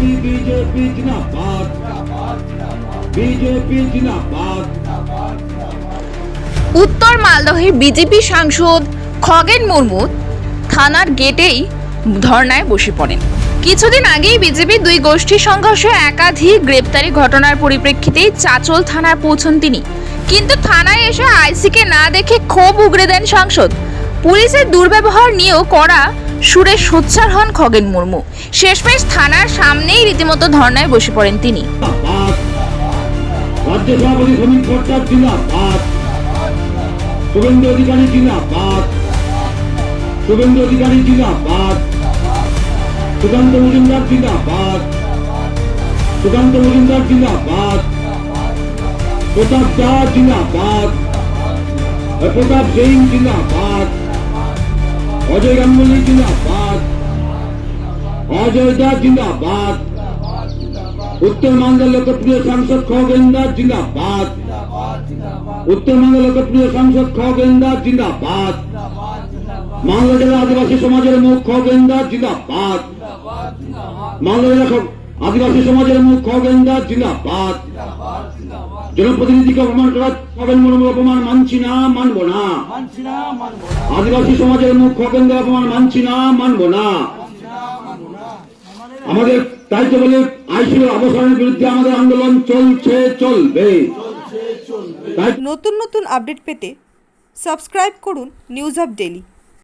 BJP BJP জিন্দাবাদ BJP জিন্দাবাদ উত্তর মালদহের বিজেপি সাংসদ খগেন মুর্মু থানার গেটেই ধর্নায় বসে পড়েন। কিছুদিন আগেই বিজেপির দুই গোষ্ঠী সংঘর্ষে একাধিক গ্রেপ্তারি ঘটনার পরিপ্রেক্ষিতেই চাচল থানায় পৌঁছন তিনি। কিন্তু থানায় এসে আইসিকে না দেখে ক্ষোভ উগরে দেন সাংসদ। পুলিশের দুর্ব্যবহার নিয়েও করা সুরে সোচ্চার হন খগেন মুর্মু। শেষমেশ থানার সামনেই রীতিমতো ধর্নায় বসে পড়েন তিনি। সুকান্ত মজুমদার জিন্দাবাদ। প্রতাপ দাস জিন্দাবাদ। প্রতাপ অজয় গাঙ্গুলি জিন্দাবাদ। অজয় দাস জিন্দাবাদ। উত্তরবঙ্গের লোকপ্রিয় সাংসদ খগেন্দার জিন্দাবাদ। উত্তরবঙ্গের লোকপ্রিয় সাংসদ খগেন্দার জিন্দাবাদ। মালদা জেলা আদিবাসী সমাজের মুখ খগেন্দার জিন্দাবাদ। মালদা জেলা আদিবাসী সমাজের মুখ খগেন্দার জিন্দাবাদ। জনপ্রতিনিধিকে অপমান করা খগেন মুর্মুর অপমান মানছি না মানবো না। আদিবাসী সমাজের মুখ খগেন্দার অপমান মানছি না মানবো না। আমাদের তাই তো বলে আইসির অবসরের বিরুদ্ধে আমাদের আন্দোলন চলছে চলবে। নতুন নতুন আপডেট পেতে সাবস্ক্রাইব করুন নিউজ আপ ডেলি